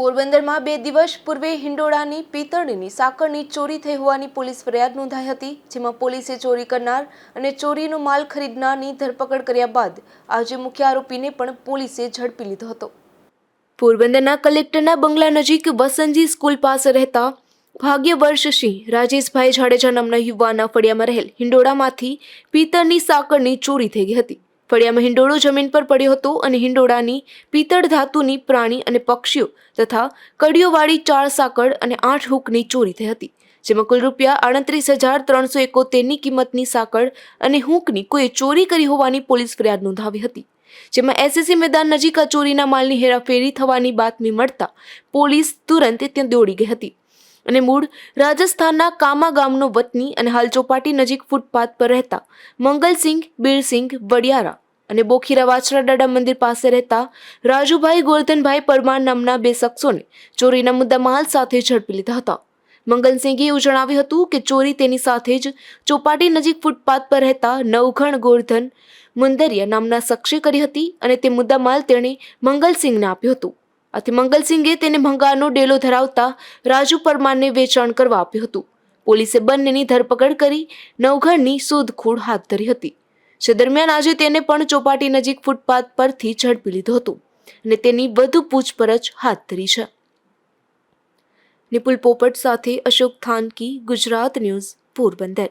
પોરબંદરમાં બે દિવસ પૂર્વે હિંડોળાની, પિત્તળની સાકળની ચોરી થઈ હોવાની પોલીસ ફરિયાદ નોંધાઈ હતી, જેમાં પોલીસે ચોરી કરનાર અને ચોરીનો માલ ખરીદનારની ધરપકડ કર્યા બાદ આજે મુખ્ય આરોપીને પણ પોલીસે ઝડપી લીધો હતો. પોરબંદરના કલેક્ટરના બંગલા નજીક વસંતજી સ્કૂલ પાસે રહેતા ભાગ્યવર્ષ સિંહ, રાજેશભાઈ જાડેજા નામના યુવાના ફળિયામાં રહેલ હિંડોળામાંથી પિત્તળની સાકળની ચોરી થઈ ગઈ હતી. ફળિયામાં હિંડોળો જમીન પર પડ્યો હતો અને હિંડોળાની, પિત્તળ ધાતુની પ્રાણી અને પક્ષીઓ તથા કડીઓવાળી ચાર સાકળ અને આઠ હૂકની ચોરી થઈ હતી, જેમાં કુલ રૂપિયા આડત્રીસ હજાર ત્રણસો એકોતેરની કિંમતની સાંકળ અને હૂંકની કોઈએ ચોરી કરી હોવાની પોલીસ ફરિયાદ નોંધાવી હતી, જેમાં એસએસસી મેદાન નજીક આ ચોરીના માલની હેરાફેરી થવાની બાતમી મળતા પોલીસ તુરંત ત્યાં દોડી ગઈ હતી. અને મૂળ રાજસ્થાનના કામા ગામનો વતની અને હાલ ચોપાટી નજીક ફૂટપાથ પર રહેતા મંગલસિંહ, બીરસિંહ, વડિયારા અને બોખીરા વાછરાડાડા મંદિર પાસે રહેતા રાજુભાઈ ગોરધનભાઈ પરમાર નામના બે શખ્સોને ચોરીના મુદ્દા માલ સાથે ઝડપી લીધા હતા. મંગલસિંહે એવું જણાવ્યું હતું કે ચોરી તેની સાથે જ ચોપાટી નજીક ફૂટપાથ પર રહેતા નવઘણ ગોરધન મુંદરિયા નામના શખ્સે કરી હતી અને તે મુદ્દામાલ તેણે મંગલસિંહને આપ્યું હતું. આથી મંગલસિંહે તેને ભંગારનો ડેલો ધરાવતા રાજુ પરમારને વેચાણ કરવા આપ્યું હતું. પોલીસે બંનેની ધરપકડ કરી નવઘણની શોધખોળ હાથ ધરી હતી. જે દરમિયાન આજે તેને પણ ચોપાટી નજીક ફૂટપાથ પરથી ઝડપી લીધો હતો અને તેની વધુ પૂછપરછ હાથ ધરી છે. નિપુલ પોપટ સાથે અશોક થાનકી, ગુજરાત ન્યૂઝ, પોરબંદર.